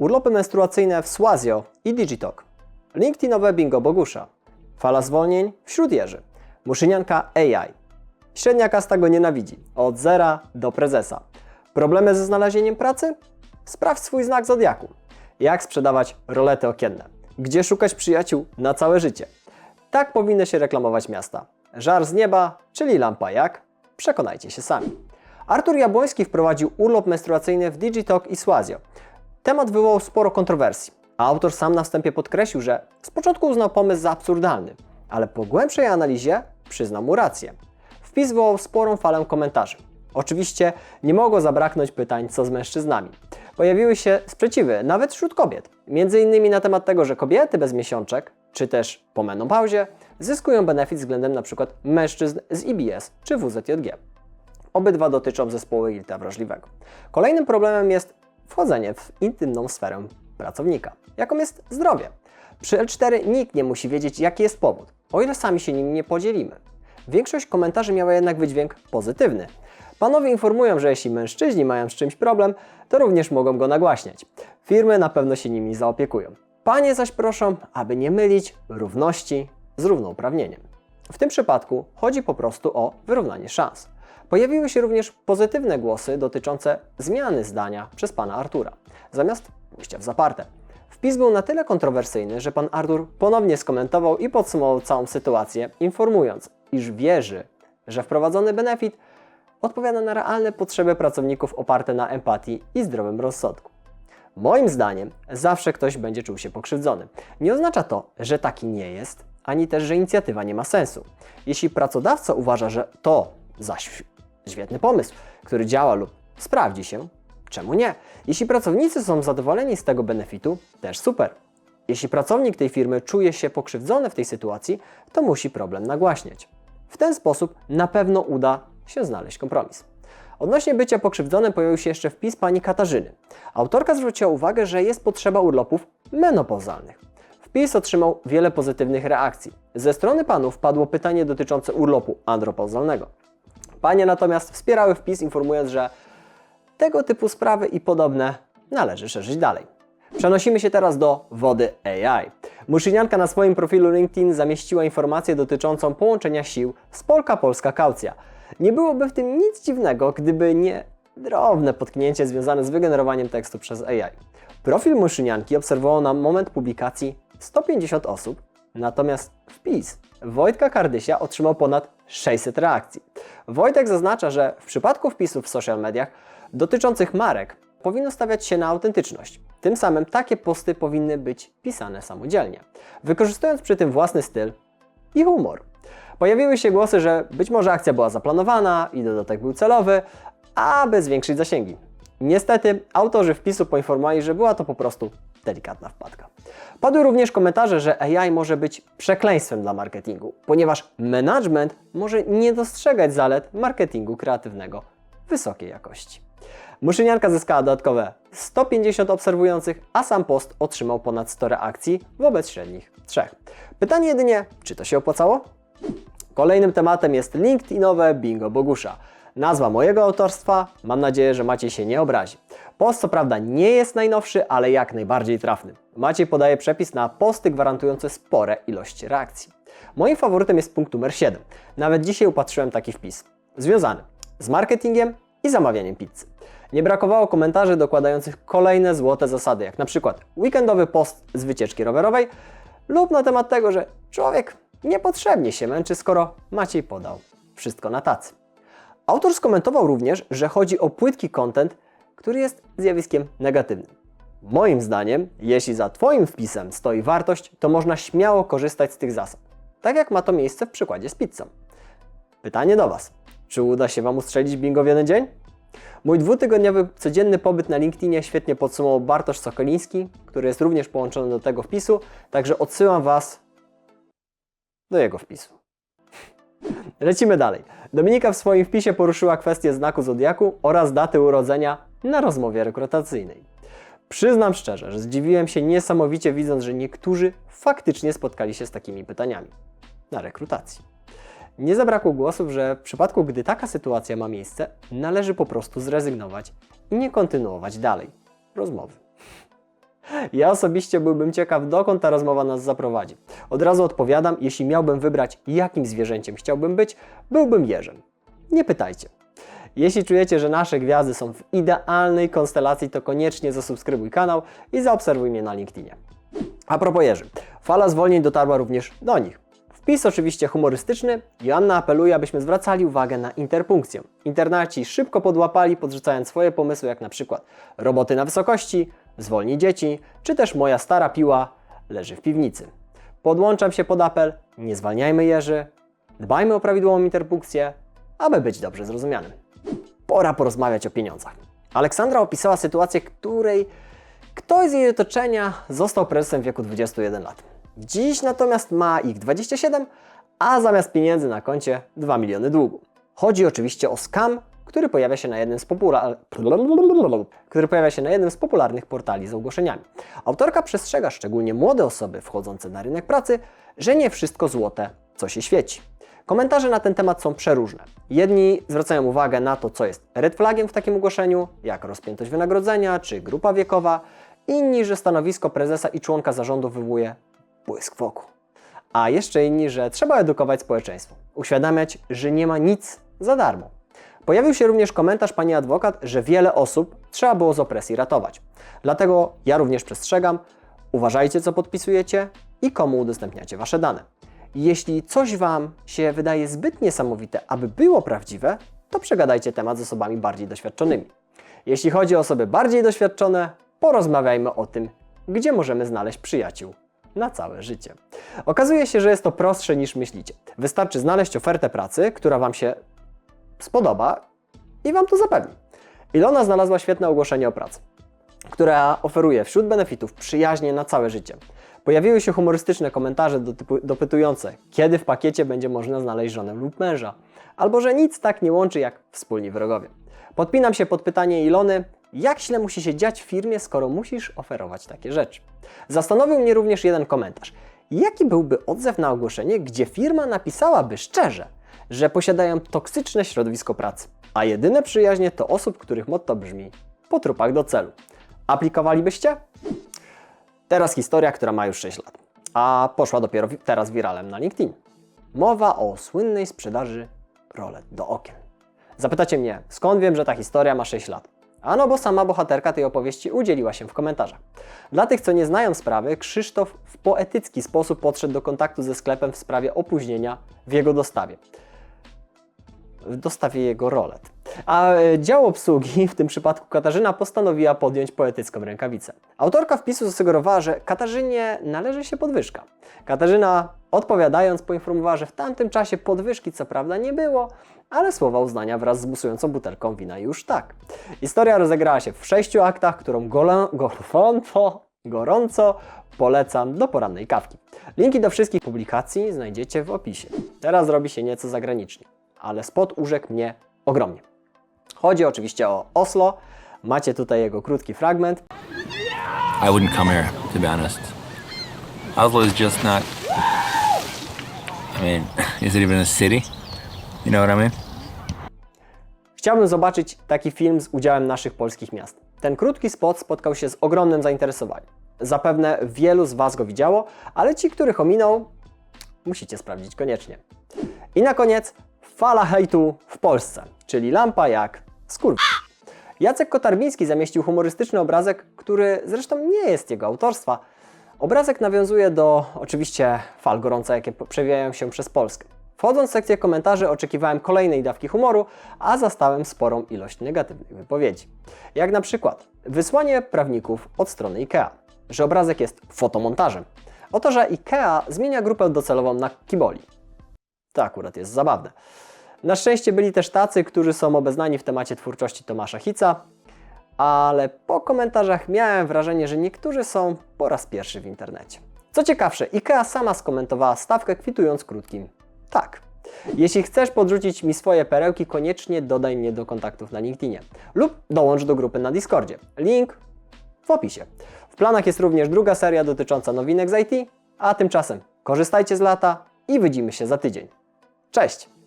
Urlopy menstruacyjne w Słazio i Digitalk. LinkedInowe bingo Bogusza. Fala zwolnień wśród jeży. Muszynianka AI. Średnia kasta go nienawidzi. Od zera do prezesa. Problemy ze znalezieniem pracy? Sprawdź swój znak zodiaku. Jak sprzedawać rolety okienne? Gdzie szukać przyjaciół na całe życie? Tak powinny się reklamować miasta. Żar z nieba, czyli lampa jak? Przekonajcie się sami. Artur Jabłoński wprowadził urlop menstruacyjny w Digitalk i Słazio. Temat wywołał sporo kontrowersji, a autor sam na wstępie podkreślił, że z początku uznał pomysł za absurdalny, ale po głębszej analizie przyznał mu rację. Wpis wywołał sporą falę komentarzy. Oczywiście nie mogło zabraknąć pytań, co z mężczyznami. Pojawiły się sprzeciwy, nawet wśród kobiet. Między innymi na temat tego, że kobiety bez miesiączek, czy też po menopauzie, zyskują benefit względem np. mężczyzn z IBS czy WZJG. Obydwa dotyczą zespołu jelita wrażliwego. Kolejnym problemem jest wchodzenie w intymną sferę pracownika, jaką jest zdrowie. Przy L4 nikt nie musi wiedzieć, jaki jest powód, o ile sami się nim nie podzielimy. Większość komentarzy miała jednak wydźwięk pozytywny. Panowie informują, że jeśli mężczyźni mają z czymś problem, to również mogą go nagłaśniać. Firmy na pewno się nimi zaopiekują. Panie zaś proszą, aby nie mylić równości z równouprawnieniem. W tym przypadku chodzi po prostu o wyrównanie szans. Pojawiły się również pozytywne głosy dotyczące zmiany zdania przez pana Artura, zamiast pójścia w zaparte. Wpis był na tyle kontrowersyjny, że pan Artur ponownie skomentował i podsumował całą sytuację, informując, iż wierzy, że wprowadzony benefit odpowiada na realne potrzeby pracowników oparte na empatii i zdrowym rozsądku. Moim zdaniem zawsze ktoś będzie czuł się pokrzywdzony. Nie oznacza to, że taki nie jest, ani też, że inicjatywa nie ma sensu. Jeśli pracodawca uważa, że to zaś świetny pomysł, który działa lub sprawdzi się, czemu nie? Jeśli pracownicy są zadowoleni z tego benefitu, też super. Jeśli pracownik tej firmy czuje się pokrzywdzony w tej sytuacji, to musi problem nagłaśniać. W ten sposób na pewno uda się znaleźć kompromis. Odnośnie bycia pokrzywdzonym pojawił się jeszcze wpis pani Katarzyny. Autorka zwróciła uwagę, że jest potrzeba urlopów menopauzalnych. Wpis otrzymał wiele pozytywnych reakcji. Ze strony panów padło pytanie dotyczące urlopu andropauzalnego. Panie natomiast wspierały wpis, informując, że tego typu sprawy i podobne należy szerzyć dalej. Przenosimy się teraz do wody AI. Muszynianka na swoim profilu LinkedIn zamieściła informację dotyczącą połączenia sił z Polka Polska Kaucja. Nie byłoby w tym nic dziwnego, gdyby nie drobne potknięcie związane z wygenerowaniem tekstu przez AI. Profil Muszynianki obserwował na moment publikacji 150 osób, natomiast wpis Wojtka Kardysia otrzymał ponad 600 reakcji. Wojtek zaznacza, że w przypadku wpisów w social mediach dotyczących marek powinno stawiać się na autentyczność. Tym samym takie posty powinny być pisane samodzielnie, wykorzystując przy tym własny styl i humor. Pojawiły się głosy, że być może akcja była zaplanowana i dodatek był celowy, aby zwiększyć zasięgi. Niestety, autorzy wpisu poinformowali, że była to po prostu delikatna wpadka. Padły również komentarze, że AI może być przekleństwem dla marketingu, ponieważ management może nie dostrzegać zalet marketingu kreatywnego wysokiej jakości. Muszynianka zyskała dodatkowe 150 obserwujących, a sam post otrzymał ponad 100 reakcji wobec średnich 3. Pytanie jedynie, czy to się opłacało? Kolejnym tematem jest LinkedInowe Bingo Bogusza. Nazwa mojego autorstwa, mam nadzieję, że Maciej się nie obrazi. Post co prawda nie jest najnowszy, ale jak najbardziej trafny. Maciej podaje przepis na posty gwarantujące spore ilości reakcji. Moim faworytem jest punkt numer 7. Nawet dzisiaj upatrzyłem taki wpis. Związany z marketingiem i zamawianiem pizzy. Nie brakowało komentarzy dokładających kolejne złote zasady, jak na przykład weekendowy post z wycieczki rowerowej lub na temat tego, że człowiek niepotrzebnie się męczy, skoro Maciej podał wszystko na tacy. Autor skomentował również, że chodzi o płytki content, który jest zjawiskiem negatywnym. Moim zdaniem, jeśli za Twoim wpisem stoi wartość, to można śmiało korzystać z tych zasad. Tak jak ma to miejsce w przykładzie z pizzą. Pytanie do Was. Czy uda się Wam ustrzelić bingo w jeden dzień? Mój dwutygodniowy codzienny pobyt na LinkedInie świetnie podsumował Bartosz Sokoliński, który jest również połączony do tego wpisu, także odsyłam Was do jego wpisu. Lecimy dalej. Dominika w swoim wpisie poruszyła kwestię znaku zodiaku oraz daty urodzenia na rozmowie rekrutacyjnej. Przyznam szczerze, że zdziwiłem się niesamowicie widząc, że niektórzy faktycznie spotkali się z takimi pytaniami na rekrutacji. Nie zabrakło głosów, że w przypadku, gdy taka sytuacja ma miejsce, należy po prostu zrezygnować i nie kontynuować dalej rozmowy. Ja osobiście byłbym ciekaw, dokąd ta rozmowa nas zaprowadzi. Od razu odpowiadam, jeśli miałbym wybrać, jakim zwierzęciem chciałbym być, byłbym jeżem. Nie pytajcie. Jeśli czujecie, że nasze gwiazdy są w idealnej konstelacji, to koniecznie zasubskrybuj kanał i zaobserwuj mnie na LinkedInie. A propos Jerzy, fala zwolnień dotarła również do nich. Wpis oczywiście humorystyczny. Joanna apeluje, abyśmy zwracali uwagę na interpunkcję. Internaci szybko podłapali, podrzucając swoje pomysły, jak na przykład roboty na wysokości, zwolni dzieci, czy też moja stara piła leży w piwnicy. Podłączam się pod apel, nie zwalniajmy Jerzy, dbajmy o prawidłową interpunkcję, aby być dobrze zrozumianym. Pora porozmawiać o pieniądzach. Aleksandra opisała sytuację, której ktoś z jej otoczenia został prezesem w wieku 21 lat. Dziś natomiast ma ich 27, a zamiast pieniędzy na koncie 2 miliony długu. Chodzi oczywiście o skam, który pojawia się na jednym z popular... który pojawia się na jednym z popularnych portali z ogłoszeniami. Autorka przestrzega szczególnie młode osoby wchodzące na rynek pracy, że nie wszystko złote, co się świeci. Komentarze na ten temat są przeróżne. Jedni zwracają uwagę na to, co jest red flagiem w takim ogłoszeniu, jak rozpiętość wynagrodzenia czy grupa wiekowa, inni, że stanowisko prezesa i członka zarządu wywołuje błysk w oku. A jeszcze inni, że trzeba edukować społeczeństwo, uświadamiać, że nie ma nic za darmo. Pojawił się również komentarz pani adwokat, że wiele osób trzeba było z opresji ratować. Dlatego ja również przestrzegam, uważajcie co podpisujecie i komu udostępniacie wasze dane. Jeśli coś Wam się wydaje zbyt niesamowite, aby było prawdziwe, to przegadajcie temat z osobami bardziej doświadczonymi. Jeśli chodzi o osoby bardziej doświadczone, porozmawiajmy o tym, gdzie możemy znaleźć przyjaciół na całe życie. Okazuje się, że jest to prostsze niż myślicie. Wystarczy znaleźć ofertę pracy, która Wam się spodoba i Wam to zapewni. Ilona znalazła świetne ogłoszenie o pracy, która oferuje wśród benefitów przyjaźnie na całe życie. Pojawiły się humorystyczne komentarze dotypu- dopytujące, kiedy w pakiecie będzie można znaleźć żonę lub męża, albo że nic tak nie łączy jak wspólni wrogowie. Podpinam się pod pytanie Ilony, jak źle musi się dziać w firmie, skoro musisz oferować takie rzeczy. Zastanowił mnie również jeden komentarz. Jaki byłby odzew na ogłoszenie, gdzie firma napisałaby szczerze, że posiadają toksyczne środowisko pracy, a jedyne przyjaźnie to osób, których motto brzmi po trupach do celu. Aplikowalibyście? Teraz historia, która ma już 6 lat, a poszła dopiero teraz wiralem na LinkedIn. Mowa o słynnej sprzedaży rolet do okien. Zapytacie mnie, skąd wiem, że ta historia ma 6 lat? Ano, bo sama bohaterka tej opowieści udzieliła się w komentarzach. Dla tych, co nie znają sprawy, Krzysztof w poetycki sposób podszedł do kontaktu ze sklepem w sprawie opóźnienia w jego dostawie w dostawie jego rolet. A e, dział obsługi, w tym przypadku Katarzyna, postanowiła podjąć poetycką rękawicę. Autorka wpisu zasugerowała, że Katarzynie należy się podwyżka. Katarzyna, odpowiadając, poinformowała, że w tamtym czasie podwyżki co prawda nie było, ale słowa uznania wraz z busującą butelką wina już tak. Historia rozegrała się w sześciu aktach, którą gorąco polecam do porannej kawki. Linki do wszystkich publikacji znajdziecie w opisie. Teraz robi się nieco zagranicznie ale spot urzekł mnie ogromnie. Chodzi oczywiście o Oslo. Macie tutaj jego krótki fragment. I wouldn't come here, to be honest. Oslo is just not. I mean, is it even a city? You know what I mean? Chciałbym zobaczyć taki film z udziałem naszych polskich miast. Ten krótki spot spotkał się z ogromnym zainteresowaniem. Zapewne wielu z Was go widziało, ale ci, których ominął, musicie sprawdzić koniecznie. I na koniec fala hejtu w Polsce, czyli lampa jak skur... Jacek Kotarbiński zamieścił humorystyczny obrazek, który zresztą nie jest jego autorstwa. Obrazek nawiązuje do oczywiście fal gorąca, jakie przewijają się przez Polskę. Wchodząc w sekcję komentarzy oczekiwałem kolejnej dawki humoru, a zastałem sporą ilość negatywnych wypowiedzi. Jak na przykład wysłanie prawników od strony IKEA, że obrazek jest fotomontażem. Oto, że IKEA zmienia grupę docelową na kiboli. To akurat jest zabawne. Na szczęście byli też tacy, którzy są obeznani w temacie twórczości Tomasza Hica, ale po komentarzach miałem wrażenie, że niektórzy są po raz pierwszy w internecie. Co ciekawsze, IKEA sama skomentowała stawkę kwitując krótkim tak. Jeśli chcesz podrzucić mi swoje perełki, koniecznie dodaj mnie do kontaktów na LinkedInie lub dołącz do grupy na Discordzie. Link w opisie. W planach jest również druga seria dotycząca nowinek z IT, a tymczasem korzystajcie z lata i widzimy się za tydzień. Cześć!